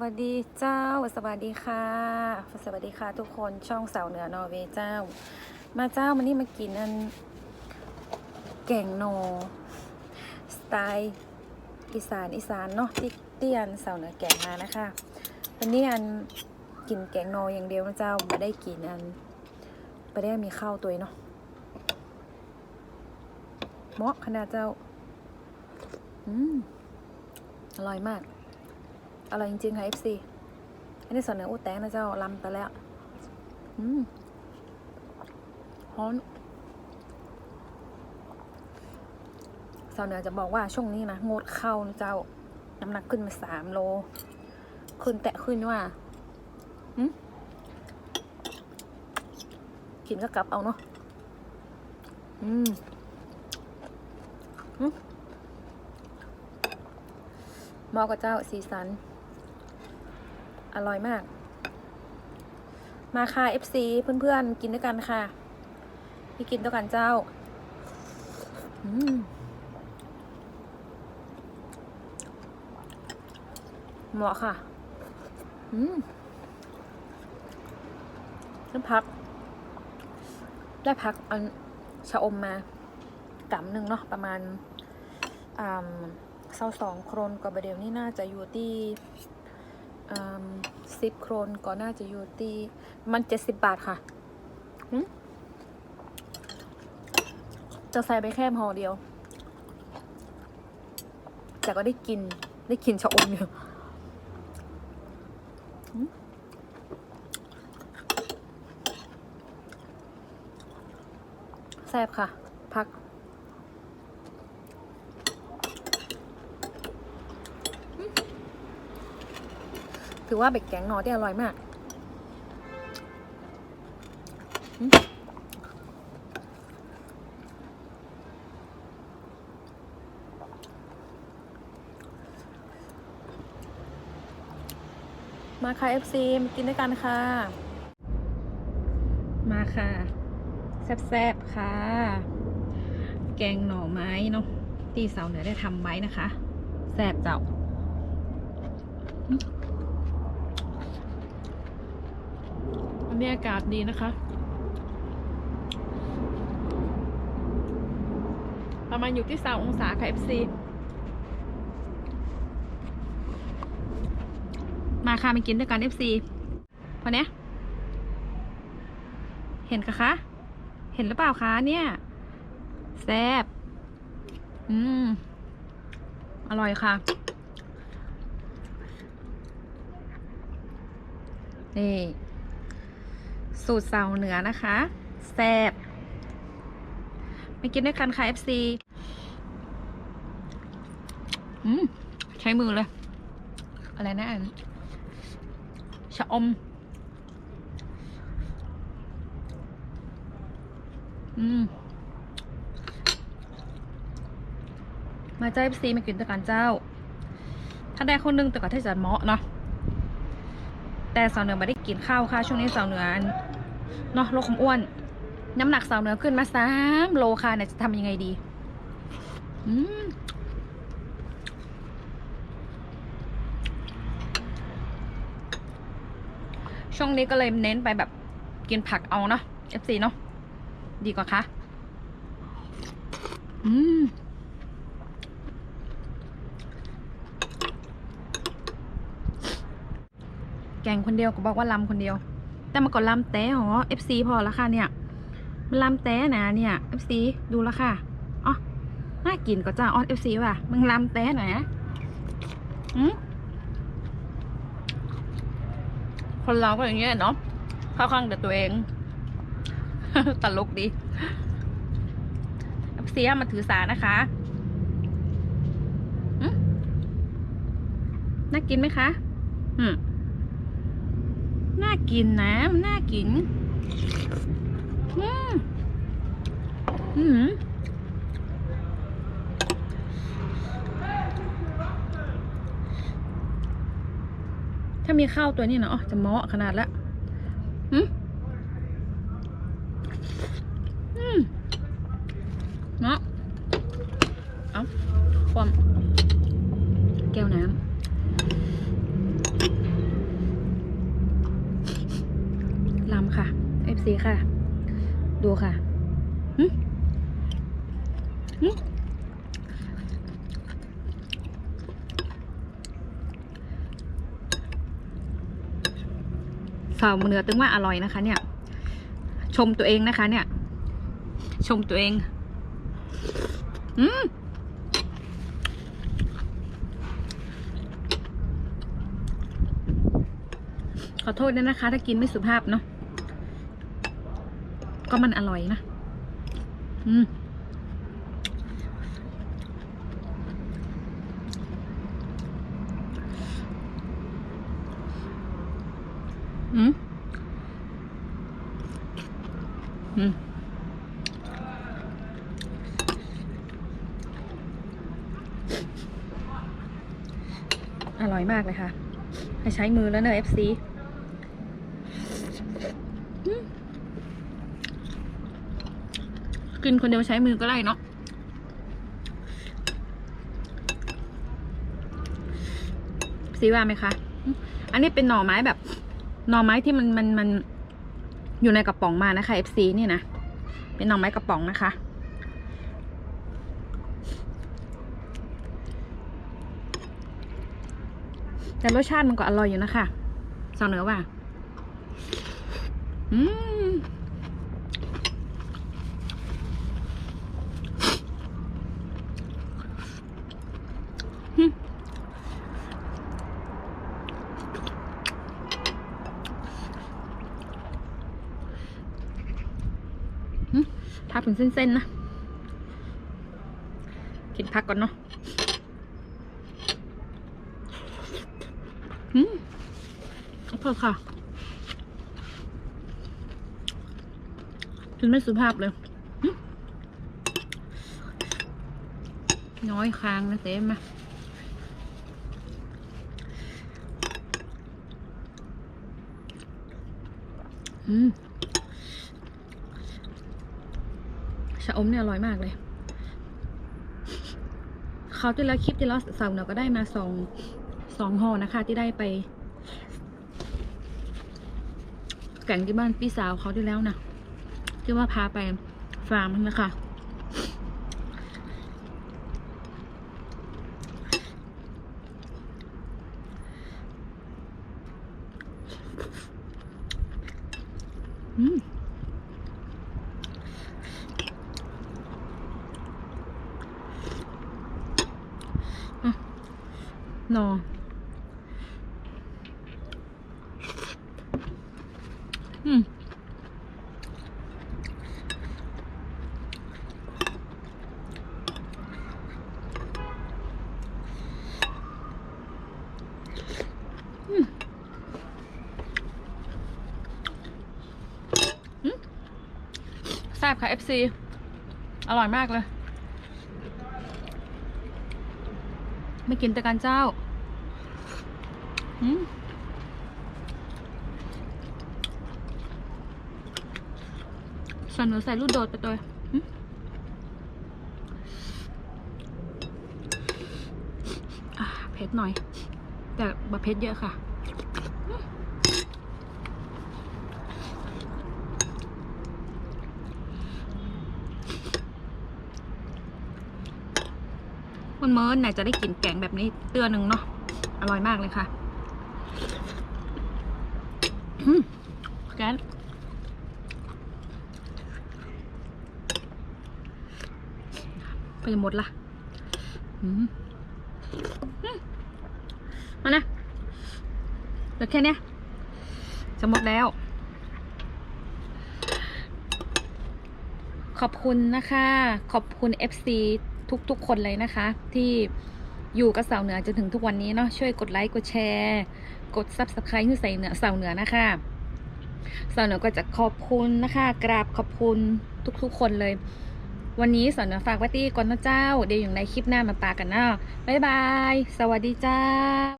วัสดีเจ้า สวัสดีค่ะ สวัสดีค่ะ ทุกคนช่องสาวเหนือนอร์เวย์เจ้า มาเจ้ามันนี่มากินอันแกงโน สไตล์อีสานอีสานเนาะที่เตี้ยนสาวเหนือแกงมานะคะวันนี้อันกินแกงโนอย่างเดียวนะเจ้าไม่ได้กินอันไม่ได้มีข้าวตัวเองเนาะเหมาะขนาดเจ้า อืมอร่อยมาก อร่อยจริงๆค่ะ FC อันนี้สอนเนื้ออู้แตงนะเจ้าลำไปแล้ว อืมฮอนสาวเหนือจะบอกว่าช่วงนี้นะงดเข้านะเจ้า น้ำหนักขึ้นมาสามโล ขึ้นแตะขึ้นว่าหืมกินก็กลับเอาเนาะอืมอืมเหมาะกับเจ้าสีสัน อร่อยมาก มาค่ะ FC เพื่อนๆ กินด้วยกันค่ะ พี่กินด้วยกันเจ้า อืมเหมาะค่ะ อืมน้ำพัก ได้พักอันชะอมมากำหนึ่งเนาะประมาณอ่าเศร้าสองโครนกว่าประเดี๋ยวนี้น่าจะอยู่ที่ สิบโครนก็น่าจะอยู่ที่มันเจ็ดสิบบาทค่ะจะใส่ไปแค่ห่อเดียว แต่ก็ได้กินได้กินชะอมอยู่แซ่บค่ะ พัก ถือว่าเป็นแกงนอที่อร่อยมากมมาค่ะ FC มากินด้วยกันค่ะ มาค่ะ แซ่บๆ ค่ะ แกงหน่อไม้เนาะที่สาวเหนือได้ทำไว้นะคะ แซ่บเจ้า วันนี้อากาศดีนะคะ ประมาณอยู่ที่สาองศาค่ะ FC มาค่ะมากินด้วยกัน FC พอเนี้ยเห็นกะคะ เห็นหรือเปล่าคะเนี่ยแซ่บอืม อร่อยค่ะ นี่ สูตรเสาเหนือนะคะแซ่บไปกินด้วยกันค่ะ FC อืมใช้มือเลย อะไรนะชะอม อืม มาเจ้า FC มากินด้วยกันเจ้า ถ้าได้คนหนึงแต่ก็ถ้าจะเหมาะเนาะแต่สาวเหนือไม่ได้กินข้าวค่ะ ช่วงนี้สาวเหนือ เนาะโรคความอ้วน น้ำหนักสาวเหนือขึ้นมาสามโลค่ะเนี่ยจะทำยังไงดี อืมช่วงนี้ก็เลยเน้นไปแบบกินผักเอาเนาะ FC เนาะดีกว่าคะอืมแกงคนเดียวก็บอกว่าลำคนเดียว แต่มันก็ลำแต่หรอ FC พอแล้วค่ะเนี่ย มันลำแต่นะเนี่ย FC ดูแล้วค่ะอ๋อน่ากินก็จ้าออน FC ว่ะ มึงลำแต่หน่อยนะอืมคนเราก็อย่างเงี้ยเนาะเข้าข้างแต่ตัวเอง ตลกดี FC มาถือสานะคะน่ากินไหมคะ อืม น่ากินนะมันน่ากิน อืมอืมถ้ามีข้าวตัวนี้เนาะจะเหมาะขนาดละอืมอืมเนาะเอาความแก้วน้ำ FC ค่ะ ดูค่ะสาวเนื้อตึงว่าอร่อยนะคะ เนี่ย ชมตัวเองนะคะ เนี่ย ชมตัวเอง อืมขอโทษด้วยนะคะ ถ้ากินไม่สุภาพเนาะ ก็มันอร่อยนะ อืมอืมอืมอร่อยมากเลยค่ะ ให้ใช้มือแล้วเนอะ FC อืม กินคนเดียวใช้มือก็ได้เนาะซีว่าไหมคะ อันนี้เป็นหน่อไม้แบบ หน่อไม้ที่มันมันมันอยู่ในกระป๋องมานะคะ FC นี่นะ เป็นหน่อไม้กระป๋องนะคะ แต่รสชาติมันก็อร่อยอยู่นะคะสาวเหนือว่า อืมอืมอืมถ้า เป็นเส้นๆนะกินผักก่อนเนาะอืมเพิ่ค่ะกินไม่สุภาพเลย น้อยค้างนะเจ๊มาอืม ชะอมเนี่ยอร่อยมากเลยเขาที่แล้วคลิปที่เราสั่งเราก็ได้มาสองสองห่อนะคะ ที่ได้ไปแก่งที่บ้านพี่สาวเขาที่แล้วนะที่ว่าพาไปฟาร์มนะคะ นออืมอืมอืมแซ่บค่ะ FC อร่อยมากเลย ไม่กินแต่การเจ้า อืมใส่หนูใส่ลูกโดดไปตัวเผ็ดหน่อย แต่บะเผ็ดเยอะค่ะมคุณเมิร์นไหนจะได้กินแกงแบบนี้เตือนหนึ่งเนาะอร่อยมากเลยค่ะ อืมแกนไปหมดละอืมมานะเหลือแค่นี้จะหมดแล้ว ขอบคุณนะคะ ขอบคุณ FC ทุกๆคนเลยนะคะ ที่อยู่กับสาวเหนือจนถึงทุกวันนี้เนาะช่วยกดไลค์กดแชร์ กด Subscribe ให้ใส่เหนือสาวเหนือนะคะสาวเหนือก็จะขอบคุณนะคะ กราบขอบคุณทุกๆคนเลย วันนี้สาวเหนือฝากไว้ที่ก่อนนะเจ้า เดี๋ยวอยู่ในคลิปหน้ามาปากันเนาะบ๊ายบาย สวัสดีจ้า